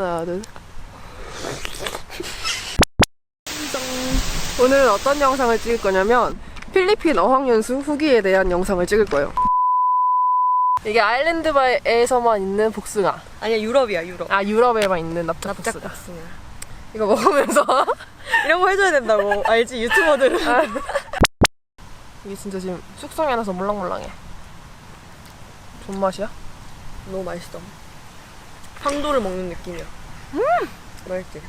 하나, 둘. 짠. 오늘은 어떤 영상을 찍을 거냐면 필리핀 어학연수 후기에 대한 영상을 찍을 거예요. 이게 아일랜드바에서만 있는 복숭아. 아니야 유럽이야 유럽. 아 유럽에만 있는 납작 납작 복숭아. 복숭아. 이거 먹으면서 이런 거 해줘야 된다고 알지 유튜버들은. 이게 진짜 지금 숙성해 놔서 몰랑몰랑해. 존맛이야? 너무 맛있어. 황도를 먹는 느낌이야. 음 맛있지.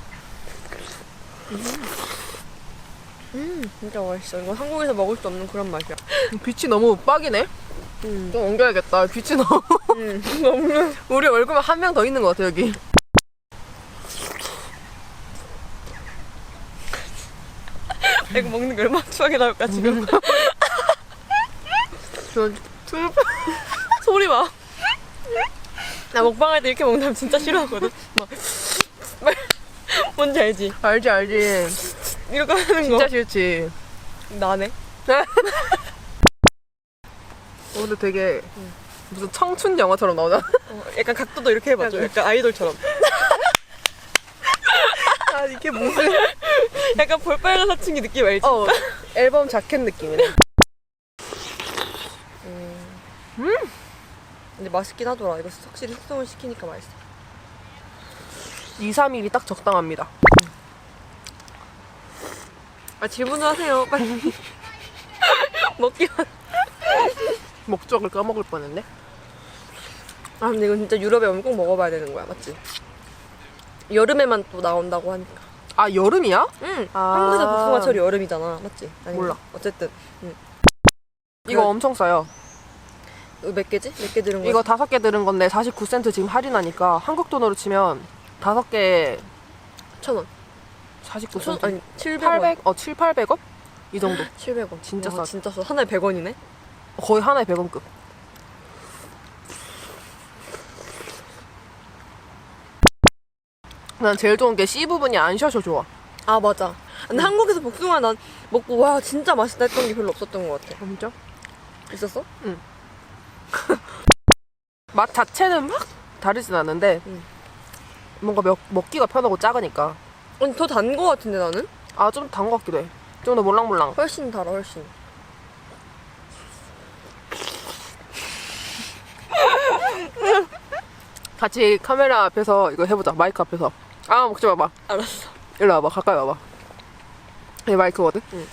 음 진짜 맛있어. 이거 한국에서 먹을 수 없는 그런 맛이야. 빛이 너무 빡이네. 음. 좀 옮겨야겠다. 빛이 너무 음 너무. 우리 얼굴만 한 명 더 있는 것 같아 여기. 이거 먹는 게 얼마나 추하게 나올까 지금. 저 툴- 소리 봐. 나 먹방할 때 이렇게 먹는 면 진짜 싫어하거든. 막, 막 뭔지 알지? 알지 알지. 이렇게 하는 거. 진짜 싫지. 나네. 오늘 되게 무슨 청춘 영화처럼 나오잖아. 어, 약간 각도도 이렇게 해봐줘. 약간 아이돌처럼. 아 이게 무슨? 약간 볼빨간 사춘기 느낌 알지? 어 앨범 자켓 느낌이네. 근데 맛있긴 하더라. 이거 확실히 숙성을 시키니까 맛있어. 2, 3일이 딱 적당합니다. 아 질문을 하세요. 빨리. 먹기만. 목적을 까먹을 뻔했네. 아 근데 이거 진짜 유럽에 오면 꼭 먹어봐야 되는 거야, 맞지? 여름에만 또 나온다고 하니까. 아 여름이야? 응. 아. 한국에서 복숭아철이 여름이잖아, 맞지? 아닌가? 몰라. 어쨌든 이거 그래. 엄청 싸요. 이거 몇 개지? 몇 개 들은 거야? 이거 다섯 개 들은 건데 49센트 지금 할인하니까 한국 돈으로 치면 다섯 개 천 원. 49센트. 천 아니 700원. 800? 어 7, 800원? 이 정도. 700원. 진짜 와, 싸. 진짜 싸. 하나에 100원이네. 거의 하나에 100원급. 난 제일 좋은 게 C 부분이 안 쉬어서 좋아. 아 맞아. 근데 한국에서 복숭아 난 먹고 와 진짜 맛있다 했던 게 별로 없었던 것 같아. 진짜? 있었어? 맛 자체는 막 다르진 않은데 음. 뭔가 먹, 먹기가 편하고 작으니까 아니 더 단 거 같은데 나는? 아 좀단것 같기도 해. 좀 더 몰랑몰랑. 훨씬 달아 훨씬. 같이 카메라 앞에서 이거 해보자. 마이크 앞에서. 아 먹지 마봐. 알았어. 일로 와봐. 가까이 와봐. 이 마이크거든? 응.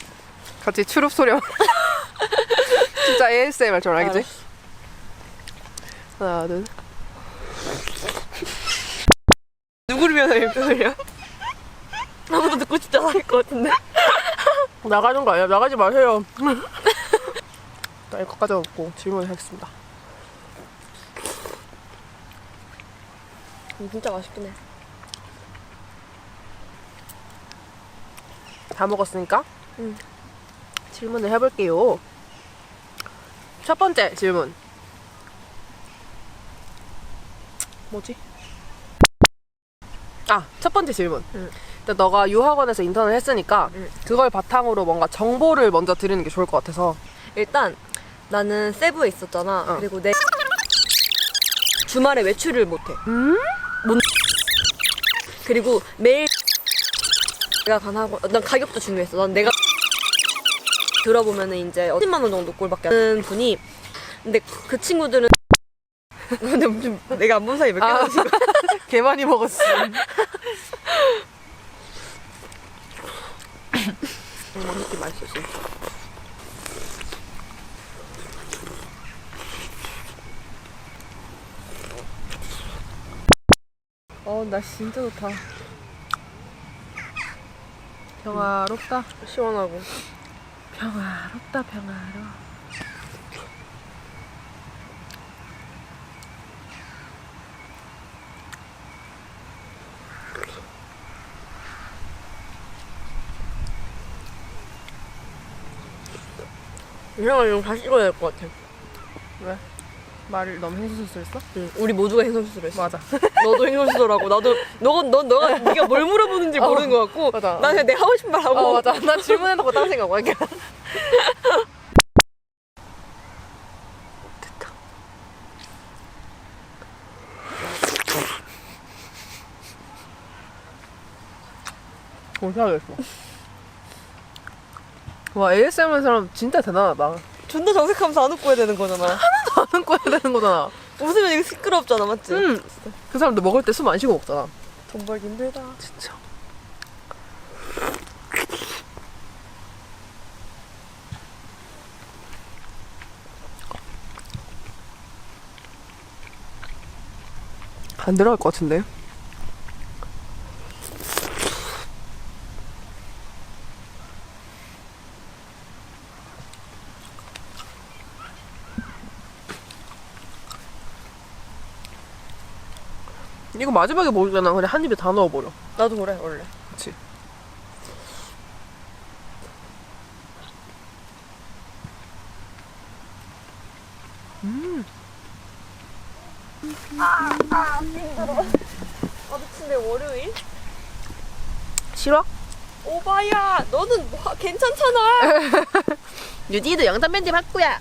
같이 추룹 소리. 진짜 ASMR처럼 알겠지? 하나, 둘. 누구를 위한 일병이야? 아무도 듣고 싶지 않을 것 같은데. 나가는 거 아니야? 나가지 마세요. 나 이거까지 먹고 질문하겠습니다. 음, 진짜 맛있긴 해. 다 먹었으니까 응. 질문을 해볼게요. 첫 번째 질문. 뭐지? 아, 첫 번째 질문. 응. 일단 너가 유학원에서 인턴을 했으니까 응. 그걸 바탕으로 뭔가 정보를 먼저 드리는 게 좋을 것 같아서 일단 나는 세부에 있었잖아. 어. 그리고 내 주말에 외출을 못해. 음? 그리고 매일 내가 가능하고 난 가격도 중요했어. 난 내가 들어보면은 이제 10만 원 정도 꼴밖에 안 하는 분이 근데 그 친구들은 근데 좀 내가 안 본 사이 몇 개나 아. 지금 개 많이 먹었어. 맛있게 맛있어 진짜. 어, 나 진짜 좋다. 평화롭다. 시원하고 평화롭다, 평화로워. 이상한 이거 다시 찍어야 될 것 같아. 왜? 말을 너무 횡수술했어? 응, 우리 모두가 행성수술을 했어. 맞아. 너도 행성수술하고 나도 너가 너 너가 네가 뭘 물어보는지 어, 모르는 것 같고 맞아. 난 그냥 내가 하고 싶은 말 하고 어, 맞아. 나 질문해놓고 딴 생각 못 하게. 됐다. 못하겠어. 와, ASMR 사람 진짜 대단하다. 존나 정색하면서 안 웃고 해야 되는 거잖아. 안 꺼야 되는 거잖아. 웃으면 이거 시끄럽잖아, 맞지? 응. 그 사람도 먹을 때 숨 안 쉬고 먹잖아. 돈 벌기 힘들다. 진짜. 안 들어갈 것 같은데? 이거 마지막에 먹잖아. 그냥 한 입에 다 넣어버려. 나도 그래, 원래. 그치. 아, 미친, 내 월요일? 싫어? 오바야, 너는 뭐, 괜찮잖아. 유디도 영상 편집 할 거야.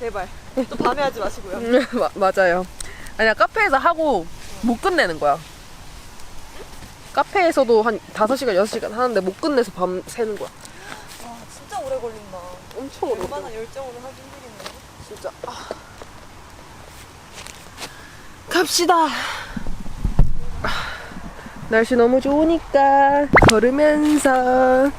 제발. 또 밤에 하지 마시고요. 마, 맞아요. 아니야, 카페에서 하고 못 끝내는 거야. 카페에서도 한 5시간, 6시간 하는데 못 끝내서 밤 새는 거야. 와, 진짜 오래 걸린다. 엄청 어려워. 얼마나 열정으로 하기 힘들겠네. 진짜. 아. 갑시다. 아, 날씨 너무 좋으니까 걸으면서